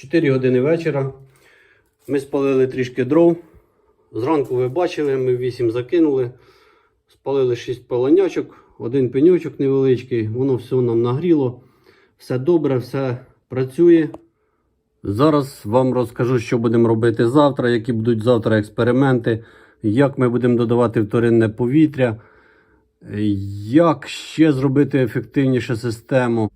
4 години вечора. Ми спалили трішки дров. Зранку ви бачили, ми 8 закинули. Спалили 6 полонячок, один пенючок невеличкий. Воно все нам нагріло. Все добре, все працює. Зараз вам розкажу, що будемо робити завтра, які будуть завтра експерименти, як ми будемо додавати вторинне повітря, як ще зробити ефективніше систему.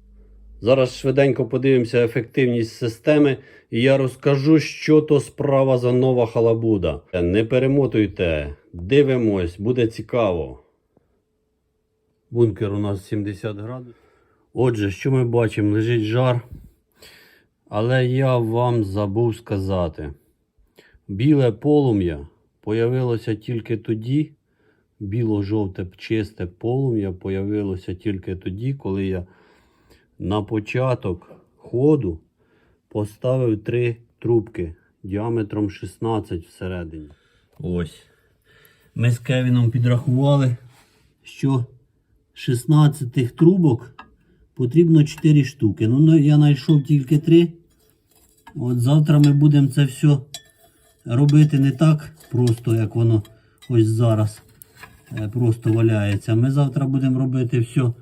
Зараз швиденько подивимося ефективність системи, і я розкажу, що то справа за нова халабуда. Не перемотуйте, дивимось, буде цікаво. Бункер у нас 70 градусів. Отже, що ми бачимо? Лежить жар. Але я вам забув сказати. Біле полум'я появилося тільки тоді. Біло-жовте чисте полум'я появилося тільки тоді, коли я на початок ходу поставив три трубки діаметром 16 всередині. Ось. Ми з Кевіном підрахували, що 16 трубок потрібно 4 штуки. Ну, я знайшов тільки 3. От завтра ми будемо це все робити не так просто, як воно ось зараз е, просто валяється. Ми завтра будемо робити все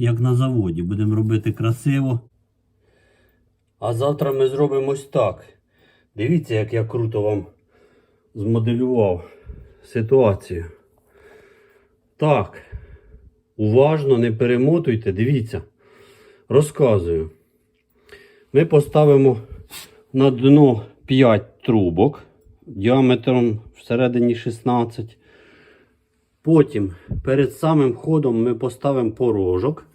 як на заводі. Будемо робити красиво. А завтра ми зробимо ось так. Дивіться, як я круто вам змоделював ситуацію. Так. Уважно, не перемотуйте, дивіться. Розказую. Ми поставимо на дно 5 трубок діаметром всередині 16. Потім перед самим ходом ми поставимо порожок.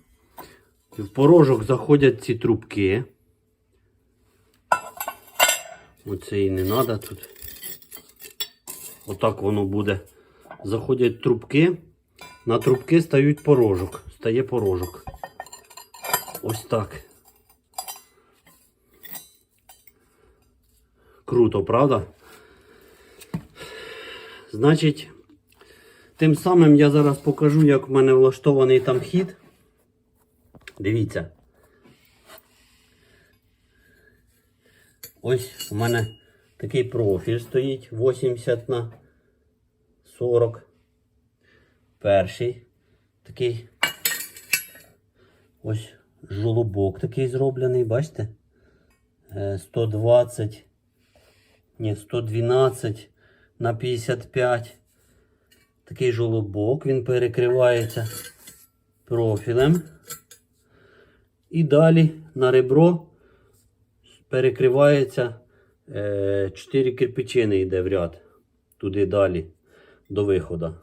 В порожок заходять ці трубки. Оце і не треба тут. Отак воно буде. Заходять трубки. На трубки стають порожок. Стає порожок. Ось так. Круто, правда? Значить, тим самим я зараз покажу, як в мене влаштований там хід. Дивіться. Ось у мене такий профіль стоїть 80 на 40. Перший такий ось жолобок такий зроблений, бачите? Е, 120, ні, 112 на 55. Такий жолобок, він перекривається профілем. І далі на ребро перекривається 4 кирпичини йде в ряд. Туди далі до виходу.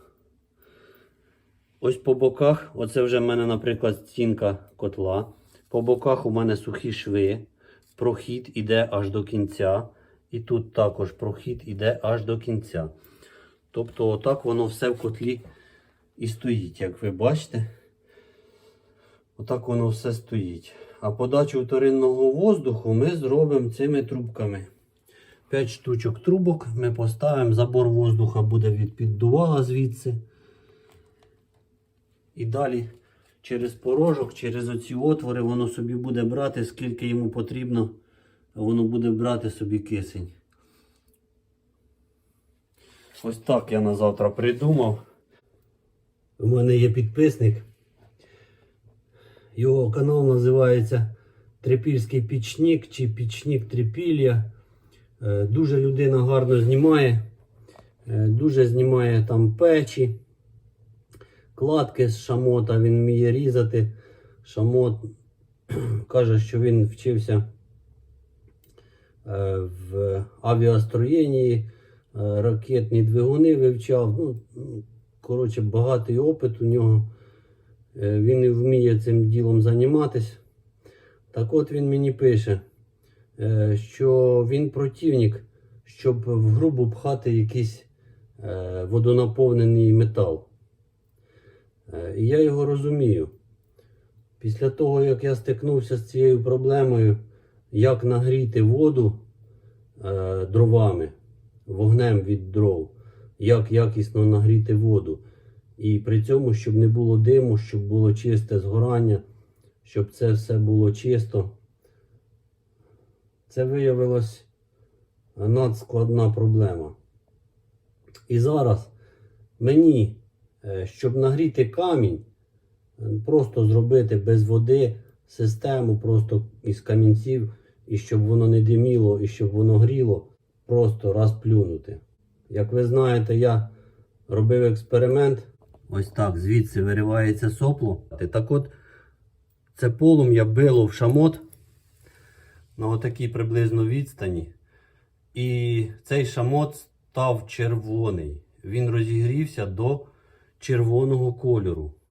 Ось по боках, оце вже в мене, наприклад, стінка котла. По боках у мене сухі шви. Прохід іде аж до кінця. І тут також прохід іде аж до кінця. Тобто, отак воно все в котлі і стоїть, як ви бачите. Отак воно все стоїть. А подачу вторинного воздуху ми зробимо цими трубками. 5 штучок трубок ми поставимо. Забор воздуха буде від піддувала звідси. І далі через порожок, через оці отвори воно собі буде брати, скільки йому потрібно, воно буде брати собі кисень. Ось так я на завтра придумав. У мене є підписник. Його канал називається Трипільський пічник чи Пічник Трипілля. Е, Дуже людина гарно знімає. Е, Дуже знімає там печі кладки з шамота, він вміє різати. Шамот каже, що він вчився е, в авіастроєнні, е, ракетні двигуни вивчав. Ну, коротше, багатий опит у нього. Е, Він і вміє цим ділом займатися. Так от він мені пише, е, що він противник, щоб в грубу пхати якийсь е, водонаповнений метал. І я його розумію. Після того, як я стикнувся з цією проблемою, як нагріти воду дровами, вогнем від дров, як якісно нагріти воду. І при цьому, щоб не було диму, щоб було чисте згорання, щоб це все було чисто. це виявилось надскладна проблема. І зараз мені, е, щоб нагріти камінь, просто зробити без води систему просто із камінців, і щоб воно не диміло, і щоб воно гріло, просто раз плюнути. Як ви знаєте, я робив експеримент. Ось так, звідси виривається сопло. Так от, це полум'я било в шамот на отакій приблизно відстані. І цей шамот став червоний. Він розігрівся до червоного кольору.